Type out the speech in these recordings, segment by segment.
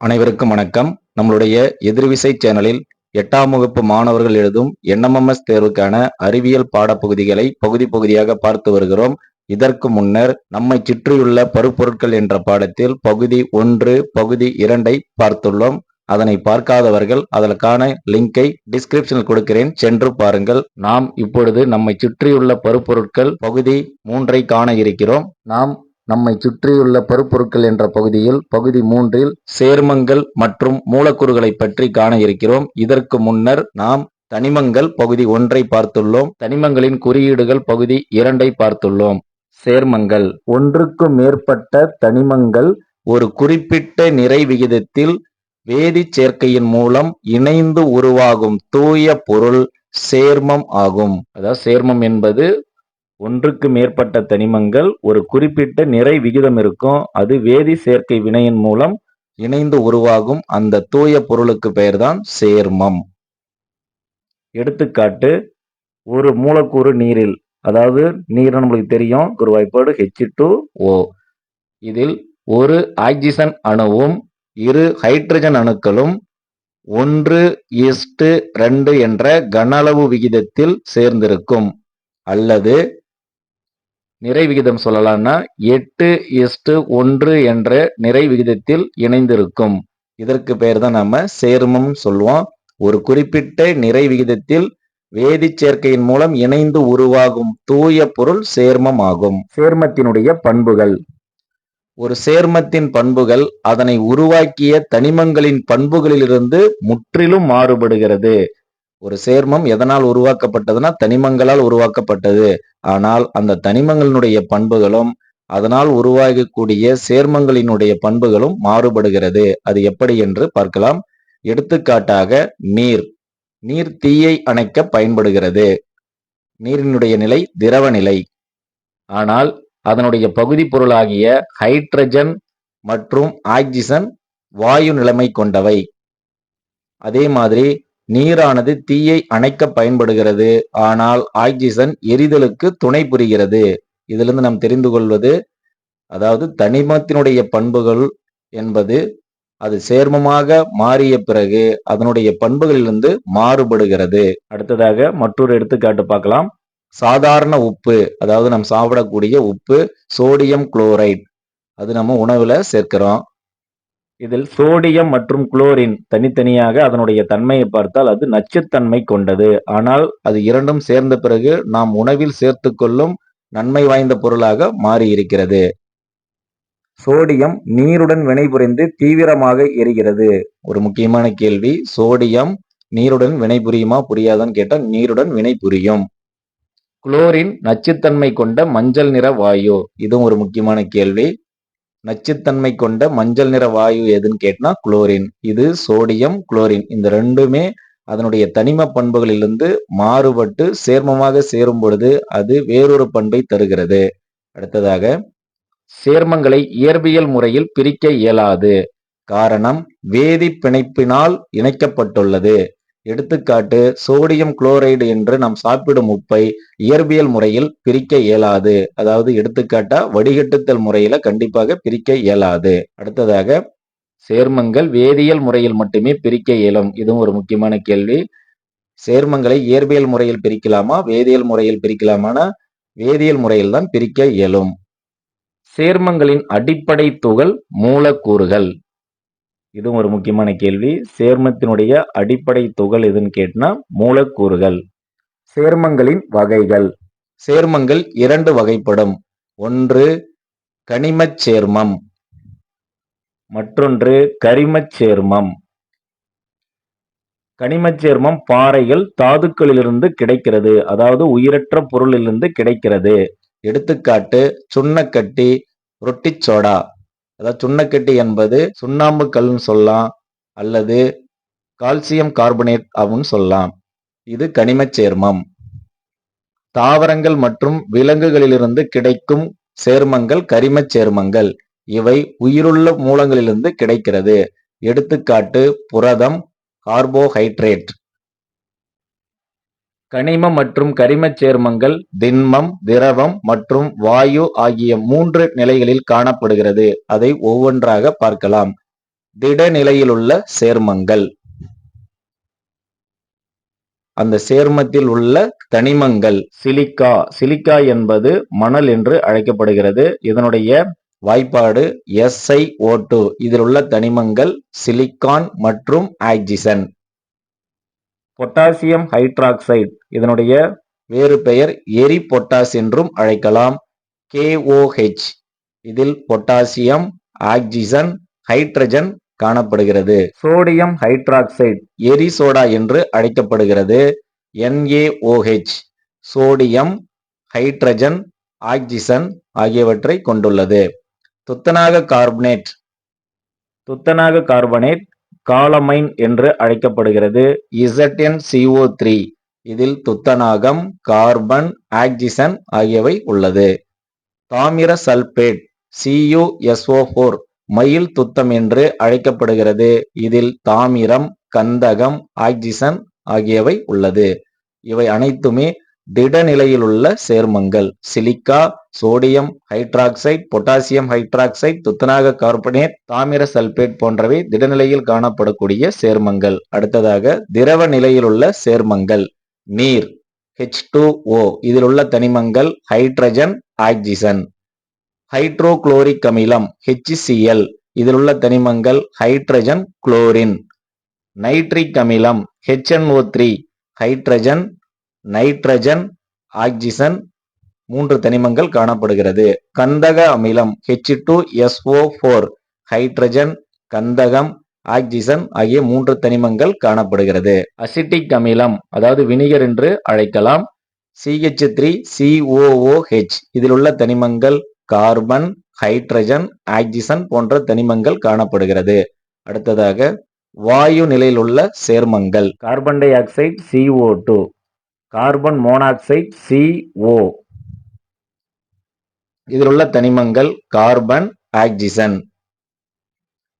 அனைவருக்கும் வணக்கம். நம்மளுடைய எதிர்விசை சேனலில் எட்டாம் வகுப்பு மாணவர்கள் எழுதும் என்எம்எம்எஸ் தேர்வுக்கான அறிவியல் பாடப்பகுதிகளை பகுதி பகுதியாக பார்த்து வருகிறோம். இதற்கு முன்னர் நம்மை சுற்றியுள்ள பருப்பொருட்கள் என்ற பாடத்தில் பகுதி ஒன்று பகுதி இரண்டை பார்த்துள்ளோம். அதனை பார்க்காதவர்கள் அதற்கான லிங்கை டிஸ்கிரிப்ஷனில் கொடுக்கிறேன். சென்று பாருங்கள். நாம் இப்பொழுது நம்மை சுற்றியுள்ள பருப்பொருட்கள் பகுதி மூன்றை காண இருக்கிறோம். நாம் நம்மை சுற்றியுள்ள பருப்பொருட்கள் என்ற பகுதியில் பகுதி மூன்றில் சேர்மங்கள் மற்றும் மூலக்கூறுகளை பற்றி காண இருக்கிறோம். இதற்கு முன்னர் நாம் தனிமங்கள் பகுதி ஒன்றை பார்த்துள்ளோம். தனிமங்களின் குறியீடுகள் பகுதி இரண்டை பார்த்துள்ளோம். சேர்மங்கள். ஒன்றுக்கு மேற்பட்ட தனிமங்கள் ஒரு குறிப்பிட்ட நிறை விகிதத்தில் வேதிச் சேர்க்கையின் மூலம் இணைந்து உருவாகும் தூய பொருள் சேர்மம் ஆகும். அதாவது சேர்மம் என்பது ஒன்றுக்கு மேற்பட்ட தனிமங்கள் ஒரு குறிப்பிட்ட நிறை விகிதம் இருக்கும். அது வேதி சேர்க்கை வினையின் மூலம் இணைந்து உருவாகும். அந்த தூய பொருளுக்கு பெயர்தான் சேர்மம். எடுத்துக்காட்டு ஒரு மூலக்கூறு நீரில் அதாவது நீர் நம்மளுக்கு தெரியும்? ஒரு வாய்ப்பாடு ஹெச் டூ ஓ இதில் ஒரு ஆக்சிஜன் அணுவும் இரு ஹைட்ரஜன் அணுக்களும் ஒன்று இஸ்டு ரெண்டு என்ற கன அளவு விகிதத்தில் சேர்ந்திருக்கும். அல்லது நிறை விகிதம் சொல்லலாம்னா எட்டு எஸ்டு ஒன்று என்ற நிறை விகிதத்தில் இணைந்திருக்கும். இதற்கு பெயர் தான் நம்ம சேர்மம் சொல்லுவோம். ஒரு குறிப்பிட்ட நிறை விகிதத்தில் வேதி சேர்க்கையின் மூலம் இணைந்து உருவாகும் தூய பொருள் சேர்மம் ஆகும். சேர்மத்தினுடைய பண்புகள். ஒரு சேர்மத்தின் பண்புகள் அதனை உருவாக்கிய தனிமங்களின் பண்புகளிலிருந்து முற்றிலும் மாறுபடுகிறது. ஒரு சேர்மம் எதனால் உருவாக்கப்பட்டதுன்னா தனிமங்களால் உருவாக்கப்பட்டது. ஆனால் அந்த தனிமங்களினுடைய பண்புகளும் அதனால் உருவாகக்கூடிய சேர்மங்களினுடைய பண்புகளும் மாறுபடுகிறது. அது எப்படி என்று பார்க்கலாம். எடுத்துக்காட்டாக நீர். நீர் தீயை அணைக்க பயன்படுகிறது. நீரினுடைய நிலை திரவ நிலை. ஆனால் அதனுடைய பகுதி பொருளாகிய ஹைட்ரஜன் மற்றும் ஆக்சிஜன் வாயு நிலைமை கொண்டவை. அதே மாதிரி நீரானது தீயை அணைக்க பயன்படுகிறது. ஆனால் ஆக்சிஜன் எரிதலுக்கு துணை புரிகிறது. இதிலிருந்து நாம் தெரிந்து கொள்வது அதாவது தனிமத்தினுடைய பண்புகள் என்பது அது சேர்மமாக மாறிய பிறகு அதனுடைய பண்புகளிலிருந்து மாறுபடுகிறது. அடுத்ததாக மற்றொரு எடுத்துக்காட்டு பார்க்கலாம். சாதாரண உப்பு அதாவது நம்ம சாப்பிடக்கூடிய உப்பு சோடியம் குளோரைட் அது நம்ம உணவுல சேர்க்கிறோம். இதில் சோடியம் மற்றும் குளோரின் தனித்தனியாக அதனுடைய தன்மையை பார்த்தால் அது நச்சுத்தன்மை கொண்டது. ஆனால் அது இரண்டும் சேர்ந்த பிறகு நாம் உணவில் சேர்த்து கொள்ளும் நன்மை வாய்ந்த பொருளாக மாறி இருக்கிறது சோடியம் நீருடன் வினைபுரிந்து தீவிரமாக எரிகிறது. ஒரு முக்கியமான கேள்வி சோடியம் நீருடன் வினைபுரியுமா புரியாதான்னு கேட்டால் நீருடன் வினைபுரியும். குளோரின் நச்சுத்தன்மை கொண்ட மஞ்சள் நிற வாயு இதுவும் ஒரு முக்கியமான கேள்வி. நச்சுத்தன்மை கொண்ட மஞ்சள் நிற வாயு எதுன்னு கேட்டினா குளோரின். இது சோடியம் குளோரின். இந்த ரெண்டுமே அதனுடைய தனிம பண்புகளிலிருந்து மாறுபட்டு சேர்மமாக சேரும் பொழுது அது வேறொரு பண்பை தருகிறது. அடுத்ததாக சேர்மங்களை இயற்பியல் முறையில் பிரிக்க இயலாது. காரணம் வேதி பிணைப்பினால் இணைக்கப்பட்டுள்ளது. எடுத்துக்காட்டு சோடியம் குளோரைடு என்று நாம் சாப்பிடும் உப்பை இயற்பியல் முறையில் பிரிக்க இயலாது. அதாவது எடுத்துக்காட்டா வடிகட்டுத்தல் முறையில கண்டிப்பாக பிரிக்க இயலாது. அடுத்ததாக சேர்மங்கள் வேதியியல் முறையில் மட்டுமே பிரிக்க இயலும். இதுவும் ஒரு முக்கியமான கேள்வி. சேர்மங்களை இயற்பியல் முறையில் பிரிக்கலாமா வேதியியல் முறையில் பிரிக்கலாமானா வேதியியல் முறையில் தான் பிரிக்க இயலும். சேர்மங்களின் அடிப்படை துகள் மூலக்கூறுகள். இதுவும் ஒரு முக்கியமான கேள்வி. சேர்மத்தினுடைய அடிப்படை துகள் எதுன்னு கேட்டினா மூலக்கூறுகள். சேர்மங்களின் வகைகள். சேர்மங்கள் இரண்டு வகைப்படும். ஒன்று கனிமச் சேர்மம். மற்றொன்று கரிமச் சேர்மம். கனிமச் சேர்மம் பாறைகள் தாதுக்களிலிருந்து கிடைக்கிறது. அதாவது உயிரற்ற பொருளிலிருந்து கிடைக்கிறது. எடுத்துக்காட்டு சுண்ணக்கட்டி ரொட்டி சோடா. அதாவது சுண்ணக்கட்டி என்பது சுண்ணாம்பு கல்னு சொல்லலாம் அல்லது கால்சியம் கார்பனேட் அப்படின்னு சொல்லலாம். இது கனிமச் சேர்மம். தாவரங்கள் மற்றும் விலங்குகளிலிருந்து கிடைக்கும் சேர்மங்கள் கரிமச் சேர்மங்கள். இவை உயிருள்ள மூலங்களிலிருந்து கிடைக்கிறது. எடுத்துக்காட்டு புரதம் கார்போஹைட்ரேட். கனிம மற்றும் கரிமச் சேர்மங்கள் திண்மம் திரவம் மற்றும் வாயு ஆகிய மூன்று நிலைகளில் காணப்படுகிறது. அதை ஒவ்வொன்றாக பார்க்கலாம். திட நிலையிலுள்ள சேர்மங்கள். அந்த சேர்மத்தில் உள்ள தனிமங்கள். சிலிக்கா. சிலிக்கா என்பது மணல் என்று அழைக்கப்படுகிறது. இதனுடைய வாய்ப்பாடு SiO2 இதில் உள்ள தனிமங்கள் சிலிக்கான் மற்றும் ஆக்சிஜன் பொட்டாசியம் ஹைட்ராக்சைடு. இதனுடைய வேறு பெயர் எரி பொட்டாஸ் என்றும் அழைக்கலாம். கேஓஹெச் இதில் பொட்டாசியம் ஆக்சிஜன் ஹைட்ரஜன் காணப்படுகிறது. சோடியம் ஹைட்ராக்சைடு எரி சோடா என்று அழைக்கப்படுகிறது. என்ஏஓஹெச் சோடியம் ஹைட்ரஜன் ஆக்சிஜன் ஆகியவற்றை கொண்டுள்ளது. துத்தநாக கார்பனேட். துத்தநாக கார்பனேட் காலமைன் என்று அழைக்கப்படுகிறது. ZnCO3 த்ரீ இதில் துத்தநாகம் கார்பன் ஆக்சிஜன் ஆகியவை உள்ளது. தாமிர சல்பேட் சியூஎஸ்ஓ ஃபோர் மயில் துத்தம் என்று அழைக்கப்படுகிறது. இதில் தாமிரம் கந்தகம் ஆக்சிஜன் ஆகியவை உள்ளது. இவை அனைத்துமே திடநிலையிலுள்ள சேர்மங்கள் silica sodium hydroxide potassium hydroxide துத்தநாக carbonate தாமிர சல்பேட் போன்றவை திடநிலையில் காணப்படக்கூடிய சேர்மங்கள். அடுத்ததாக திரவ நிலையிலுள்ள சேர்மங்கள் நீர் H2O இதில் உள்ள தனிமங்கள் ஹைட்ரஜன் ஆக்சிஜன் ஹைட்ரோகுளோரிக் அமிலம் ஹெச்சிசிஎல் இதில் உள்ள தனிமங்கள் ஹைட்ரஜன் குளோரின். நைட்ரிக் அமிலம் H N O three hydrogen nitrogen oxygen மூன்று தனிமங்கள் காணப்படுகிறது. கந்தக அமிலம் H2SO4 ஃபோர் ஹைட்ரஜன் கந்தகம் ஆக்சிஜன் ஆகிய மூன்று தனிமங்கள் காணப்படுகிறது. அசிட்டிக் அமிலம் அதாவது வினிகர் என்று அழைக்கலாம். சிஹெச் த்ரீ சிஓஓஹெச் இதில் உள்ள தனிமங்கள் கார்பன் ஹைட்ரஜன் ஆக்சிஜன் போன்ற தனிமங்கள் காணப்படுகிறது. அடுத்ததாக வாயு நிலையில் உள்ள சேர்மங்கள். Carbon dioxide C O two carbon monoxide CO இதில் உள்ள தனிமங்கள் கார்பன் ஆக்சிஜன்.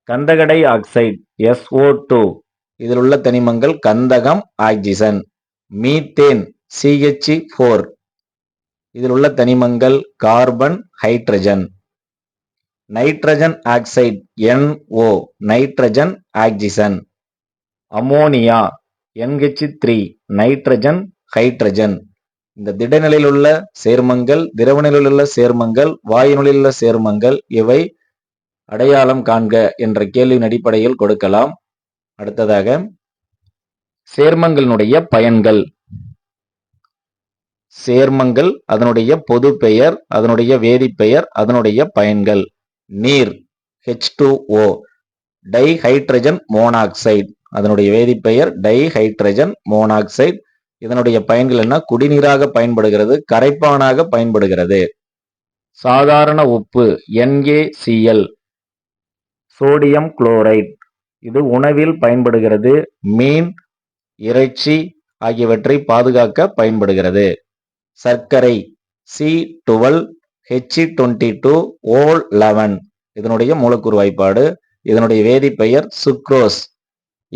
கந்தக டை ஆக்சைடு SO2 டூ இதில் உள்ள தனிமங்கள் கந்தகம் ஆக்சிஜன். மீத்தேன் CH ஃபோர் இதில் உள்ள தனிமங்கள் carbon hydrogen. Nitrogen oxide NO nitrogen oxygen. Ammonia NH three nitrogen hydrogen. இந்த திடநிலையில் உள்ள சேர்மங்கள் திரவ நிலையில் உள்ள சேர்மங்கள் வாயு நிலையில் உள்ள சேர்மங்கள் இவை அடையாளம் காண்க என்ற கேள்வியின் அடிப்படையில் கொடுக்கலாம். அடுத்ததாக சேர்மங்களினுடைய பயன்கள். சேர்மங்கள் அதனுடைய பொது பெயர் அதனுடைய வேதிப்பெயர் அதனுடைய பயன்கள். நீர் H2O டைஹைட்ரஜன் மோனாக்சைடு அதனுடைய வேதிப்பெயர் டைஹைட்ரஜன் மோனாக்சைடு இதனுடைய பயன்கள் என்ன? குடிநீராக பயன்படுகிறது கரைப்பானாக பயன்படுகிறது. சாதாரண உப்பு என்ஏசிஎல் சோடியம் குளோரைட் இது உணவில் பயன்படுகிறது மீன் இறைச்சி ஆகியவற்றை பாதுகாக்க பயன்படுகிறது. சர்க்கரை C twelve H twenty two O eleven இதனுடைய மூலக்கூறு வாய்ப்பாடு. இதனுடைய வேதிப்பெயர் சுக்ரோஸ்.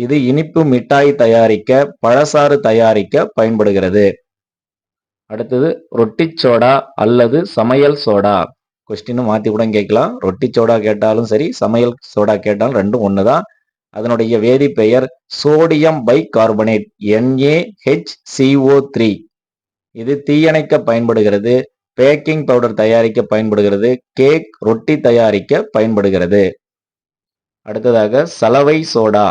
இது இனிப்பு மிட்டாய் தயாரிக்க பழசாறு தயாரிக்க பயன்படுகிறது. அடுத்தது ரொட்டி சோடா அல்லது சமையல் சோடா. கொஸ்டினும் மாத்தி கூட கேட்கலாம். ரொட்டி சோடா கேட்டாலும் சரி சமையல் சோடா கேட்டாலும் ரெண்டும் ஒண்ணுதான். அதனுடைய வேதிப்பெயர் sodium bicarbonate N A H C O three இது தீயணைக்க பயன்படுகிறது பேக்கிங் பவுடர் தயாரிக்க பயன்படுகிறது கேக் ரொட்டி தயாரிக்க பயன்படுகிறது. அடுத்ததாக சலவை சோடா.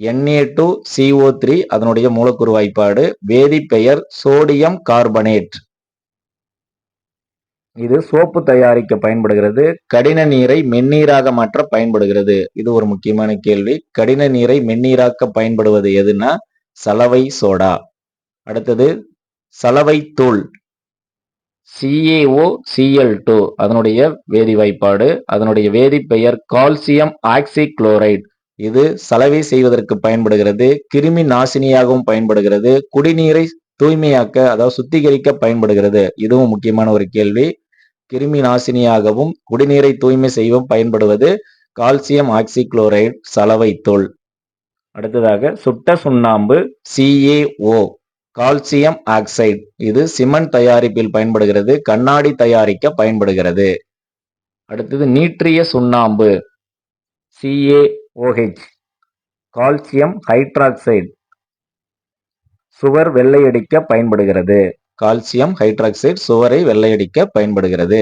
Na2CO3 த்ரீ அதனுடைய மூலக்கூறு வாய்ப்பாடு வேதிப்பெயர் சோடியம் கார்பனேட். இது சோப்பு தயாரிக்க பயன்படுகிறது. கடின நீரை மென்னீராக மாற்ற பயன்படுகிறது. இது ஒரு முக்கியமான கேள்வி. கடின நீரை மென்னீராக்க பயன்படுவது எதுனா சலவை சோடா. அடுத்தது சலவை தூள். சிஎல் டூ அதனுடைய வேதி வாய்ப்பாடு. அதனுடைய வேதிப்பெயர் கால்சியம் ஆக்சிகுளோரைடு. இது சலவை செய்வதற்கு பயன்படுகிறது கிருமி நாசினியாகவும் பயன்படுகிறது குடிநீரை தூய்மையாக்க அதாவது சுத்திகரிக்க பயன்படுகிறது. இதுவும் முக்கியமான ஒரு கேள்வி. கிருமி நாசினியாகவும் குடிநீரை தூய்மை செய்யவும் பயன்படுவது கால்சியம் ஆக்சிக்ளோரைடு சலவை தோல் அடுத்ததாக சுட்ட சுண்ணாம்பு C A O calcium oxide. இது சிமெண்ட் தயாரிப்பில் பயன்படுகிறது கண்ணாடி தயாரிக்க பயன்படுகிறது. அடுத்தது நீற்றிய சுண்ணாம்பு சிஏ ஓஹெச். Calcium hydroxide. சுவர் வெள்ளையடிக்க பயன்படுகிறது. கால்சியம் ஹைட்ராக்சைடு சுவரை வெள்ளையடிக்க பயன்படுகிறது.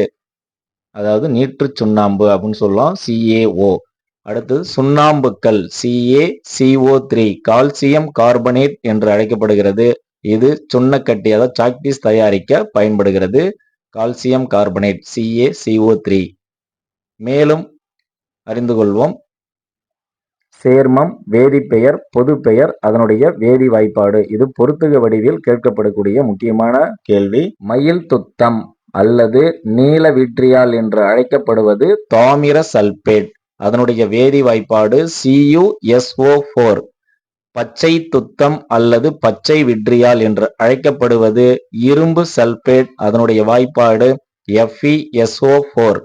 அதாவது நீற்று சுண்ணாம்பு அப்படின்னு சொல்லலாம். சிஏஓ அடுத்தது சுண்ணாம்புக்கல். C A C O three calcium carbonate என்று அழைக்கப்படுகிறது. இது சுண்ணக்கட்டி அதாவது சாக்பீஸ் தயாரிக்க பயன்படுகிறது. Calcium carbonate. C A C O three மேலும் அறிந்து கொள்வோம். சேர்மம் வேதிப்பெயர் பொதுப்பெயர் அதனுடைய வேதி வாய்ப்பாடு. இது பொருத்துக வடிவில் கேட்கப்படக்கூடிய முக்கியமான கேள்வி. மயில் துத்தம் அல்லது நீல விட்ரியால் என்று அழைக்கப்படுவது தாமிர சல்பேட். அதனுடைய வேதி வாய்ப்பாடு சியுஎஸ்ஓ ஃபோர் பச்சை துத்தம் அல்லது பச்சை விட்ரியால் என்று அழைக்கப்படுவது இரும்பு சல்பேட். அதனுடைய வாய்ப்பாடு எஃப்இஎஸ்ஓ ஃபோர்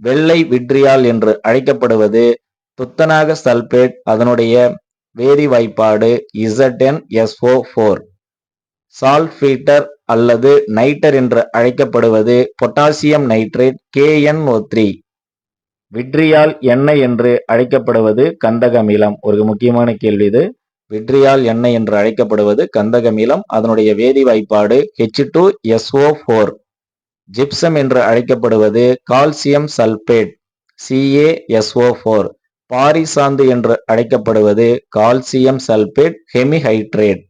வெள்ளை விட்ரியால் என்று அழைக்கப்படுவது துத்தநாக சல்பேட் அதனுடைய வேதி வாய்ப்பாடு இசட்என்எஸ்ஓ ஃபோர் சால்ஃபீட்டர் அல்லது நைட்டர் என்று அழைக்கப்படுவது potassium nitrate K N O three vitriol எண்ணெய் என்று அழைக்கப்படுவது கந்தகமிலம் ஒரு முக்கியமான கேள்வி இது. விட்ரியால் எண்ணெய் என்று அழைக்கப்படுவது கந்தகமிலம் அதனுடைய வேதி வாய்ப்பாடு H two S O four gypsum என்று அழைக்கப்படுவது calcium sulphate C A S O four பாரிசாந்து என்று அழைக்கப்படுவது calcium sulphate hemihydrate.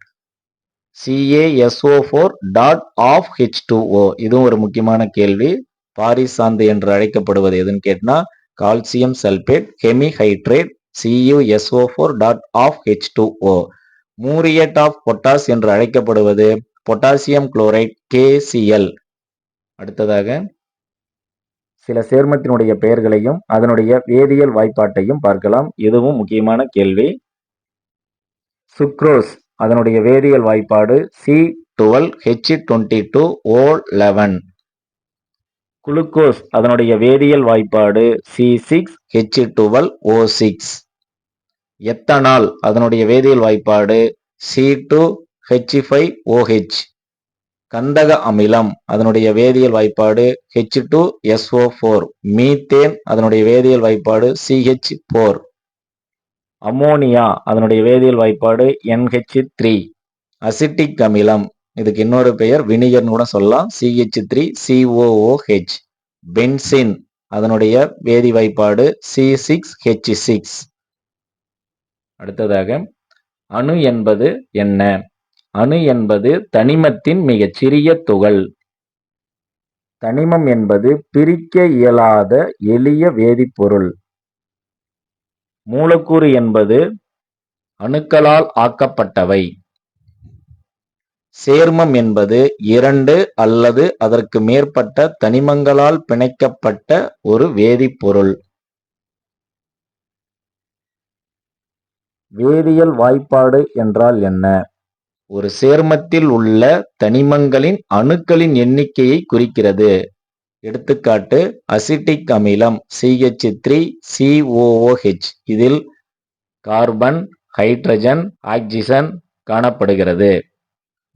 C A S O four dot of H two O இதுவும் ஒரு முக்கியமான கேள்வி. பாரிசாந்து என்று அழைக்கப்படுவது எதுன்னு கேட்டினா calcium sulphate hemihydrate C U S O four dot of H two O muriate of potash என்று அழைக்கப்படுவது பொட்டாசியம் குளோரைட் கேசிஎல் அடுத்ததாக சில சேர்மத்தினுடைய பெயர்களையும் அதனுடைய வேதியியல் வாய்ப்பாட்டையும் பார்க்கலாம். இதுவும் முக்கியமான கேள்வி? சுக்ரோஸ் அதனுடைய வேதியியல் வாய்ப்பாடு C twelve H twenty two O eleven glucose அதனுடைய வேதியியல் வாய்ப்பாடு C six H twelve O six ethanol அதனுடைய வேதியியல் வாய்ப்பாடு C two H five O H கந்தக அமிலம் அதனுடைய வேதியியல் வாய்ப்பாடு H two S O four methane அதனுடைய வேதியியல் வாய்ப்பாடு சிஹெச் ஃபோர் அமோனியா அதனுடைய வேதியியல் வாய்ப்பாடு என்ஹெச் த்ரீ அசிட்டிக் அமிலம் இதுக்கு இன்னொரு பெயர் வினிகர்னு கூட சொல்லலாம். சிஹெச் த்ரீ சிஓஓஹெச் பென்சின் அதனுடைய வேதி வாய்ப்பாடு சி சிக்ஸ் ஹெச் சிக்ஸ் அடுத்ததாக அணு என்பது என்ன? அணு என்பது தனிமத்தின் மிகச்சிறிய துகள். தனிமம் என்பது பிரிக்க இயலாத எளிய வேதிப்பொருள். மூலக்கூறு என்பது அணுக்களால் ஆக்கப்பட்டவை. சேர்மம் என்பது இரண்டு அல்லது அதற்கு மேற்பட்ட தனிமங்களால் பிணைக்கப்பட்ட ஒரு வேதிப்பொருள். வேதியியல் வாய்ப்பாடு என்றால் என்ன? ஒரு சேர்மத்தில் உள்ள தனிமங்களின் அணுக்களின் எண்ணிக்கையை குறிக்கிறது. எடுத்துக்காட்டு அசிட்டிக் அமிலம் சிஹெச் த்ரீ சிஓஓஹெச் இதில் கார்பன் ஹைட்ரஜன் ஆக்சிஜன் காணப்படுகிறது.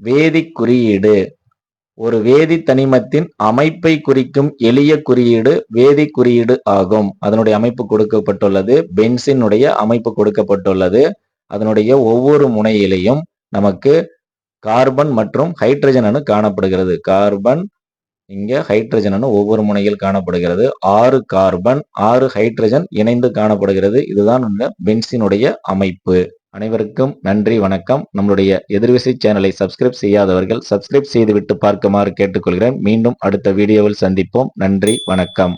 வேதி குறியீடு. ஒரு வேதி தனிமத்தின் அமைப்பை குறிக்கும் எளிய குறியீடு வேதி குறியீடு ஆகும். அதனுடைய அமைப்பு கொடுக்கப்பட்டுள்ளது. பென்சினுடைய அமைப்பு கொடுக்கப்பட்டுள்ளது. அதனுடைய ஒவ்வொரு முனையிலையும் நமக்கு கார்பன் மற்றும் ஹைட்ரஜன் அணு காணப்படுகிறது. கார்பன் இங்க ஹைட்ரஜன் அணு ஒவ்வொரு முனையில் காணப்படுகிறது. ஆறு கார்பன் ஆறு ஹைட்ரஜன் இணைந்து காணப்படுகிறது. இதுதான் இந்த பென்சினுடைய அமைப்பு. அனைவருக்கும் நன்றி வணக்கம். நம்மளுடைய எதிர்விசை சேனலை சப்ஸ்கிரைப் செய்யாதவர்கள் சப்ஸ்கிரைப் செய்துவிட்டு பார்க்குமாறு கேட்டுக்கொள்கிறேன். மீண்டும் அடுத்த வீடியோவில் சந்திப்போம். நன்றி வணக்கம்.